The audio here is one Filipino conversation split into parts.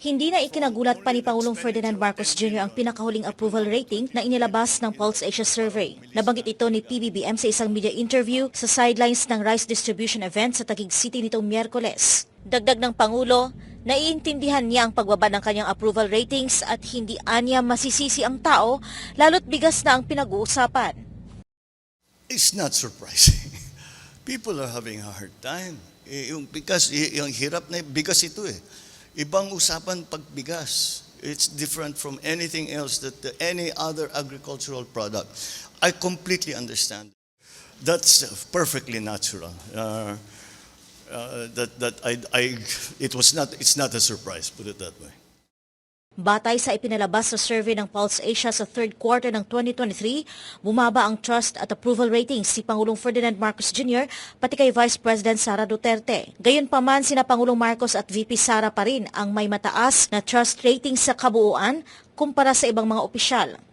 Hindi na ikinagulat pa ni Pangulong Ferdinand Marcos Jr. ang pinakahuling approval rating na inilabas ng Pulse Asia Survey. Nabanggit ito ni PBBM sa isang media interview sa sidelines ng rice distribution event sa Taguig City nitong Miyerkules. Dagdag ng Pangulo, naiintindihan niya ang pagbaba ng kanyang approval ratings at hindi anya masisisi ang tao lalo't bigas na ang pinag-uusapan. It's not surprising. People are having a hard time. Eh, Yung bigas, eh, yung hirap na bigas ito eh. Ibang usapan pag bigas. It's different from anything else that uh, any other agricultural product. I completely understand. That's perfectly natural. Uh, uh, that that I, I it was not it's not a surprise put it that way. Batay sa ipinalabas sa survey ng Pulse Asia sa third quarter ng 2023, bumaba ang trust at approval ratings si Pangulong Ferdinand Marcos Jr. pati kay Vice President Sara Duterte. Gayunpaman sina Pangulong Marcos at VP Sara pa rin ang may mataas na trust rating sa kabuuan kumpara sa ibang mga opisyal.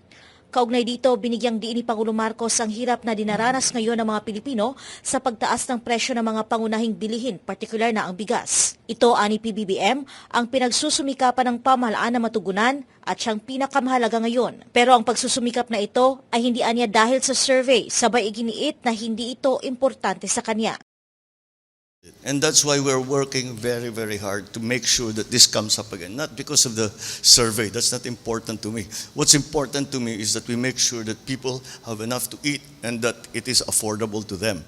Kaugnay dito, binigyang diin ni Pangulo Marcos ang hirap na dinaranas ngayon ng mga Pilipino sa pagtaas ng presyo ng mga pangunahing bilihin, partikular na ang bigas. Ito, ani PBBM, ang pinagsusumikapan ng pamahalaan na matugunan at siyang pinakamahalaga ngayon. Pero ang pagsusumikap na ito ay hindi anya dahil sa survey, sabay iginiit na hindi ito importante sa kanya. And that's why we're working very, very hard to make sure that this comes up again. Not because of the survey, that's not important to me. What's important to me is that we make sure that people have enough to eat and that it is affordable to them.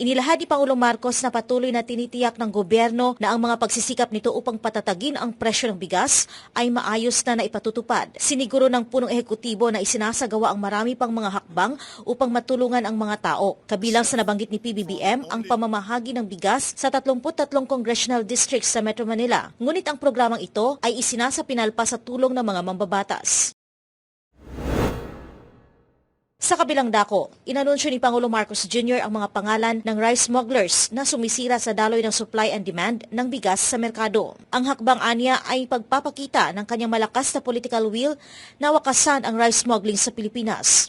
Inilahad ni Pangulong Marcos na patuloy na tinitiyak ng gobyerno na ang mga pagsisikap nito upang patatagin ang presyo ng bigas ay maayos na naipatutupad. Siniguro ng punong ehekutibo na isinasagawa ang marami pang mga hakbang upang matulungan ang mga tao. Kabilang sa nabanggit ni PBBM ang pamamahagi ng bigas sa 33 congressional districts sa Metro Manila. Ngunit ang programang ito ay isinasapinal pa sa tulong ng mga mambabatas. Sa kabilang dako, inanunsyo ni Pangulo Marcos Jr. ang mga pangalan ng rice smugglers na sumisira sa daloy ng supply and demand ng bigas sa merkado. Ang hakbang anya ay pagpapakita ng kanyang malakas na political will na wakasan ang rice smuggling sa Pilipinas.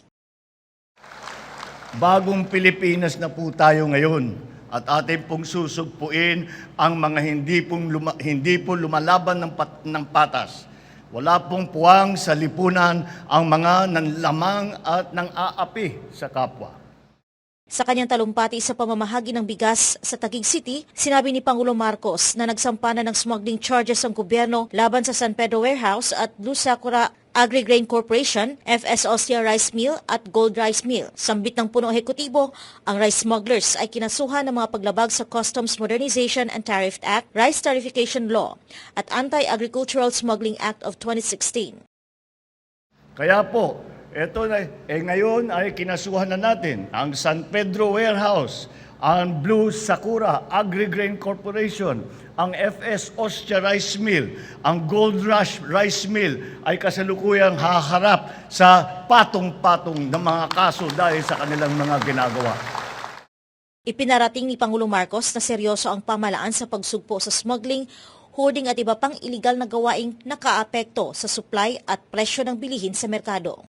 Bagong Pilipinas na po tayo ngayon at ating pong susugpuin ang mga hindi, pong luma- hindi po lumalaban ng, pat- ng patas. Wala pong puwang sa lipunan ang mga nanlamang at nang aapi sa kapwa. Sa kanyang talumpati sa pamamahagi ng bigas sa Taguig City, sinabi ni Pangulo Marcos na nagsampana ng smuggling charges ang gobyerno laban sa San Pedro Warehouse at Blue Sakura Agri-Grain Corporation, FS Ostia Rice Mill at Gold Rice Mill. Sambit ng punong ehekutibo, ang rice smugglers ay kinasuhan ng mga paglabag sa Customs Modernization and Tariff Act, Rice Tarification Law at Anti-Agricultural Smuggling Act of 2016. Kaya po, eto na, eh ngayon ay kinasuhan na natin ang San Pedro Warehouse, ang Blue Sakura Agri-Grain Corporation, ang FS Ostia Rice Mill, ang Gold Rush Rice Mill ay kasalukuyang haharap sa patong-patong ng mga kaso dahil sa kanilang mga ginagawa. Ipinarating ni Pangulo Marcos na seryoso ang pamalaan sa pagsugpo sa smuggling, hoarding at iba pang iligal na gawaing nakaapekto sa supply at presyo ng bilihin sa merkado.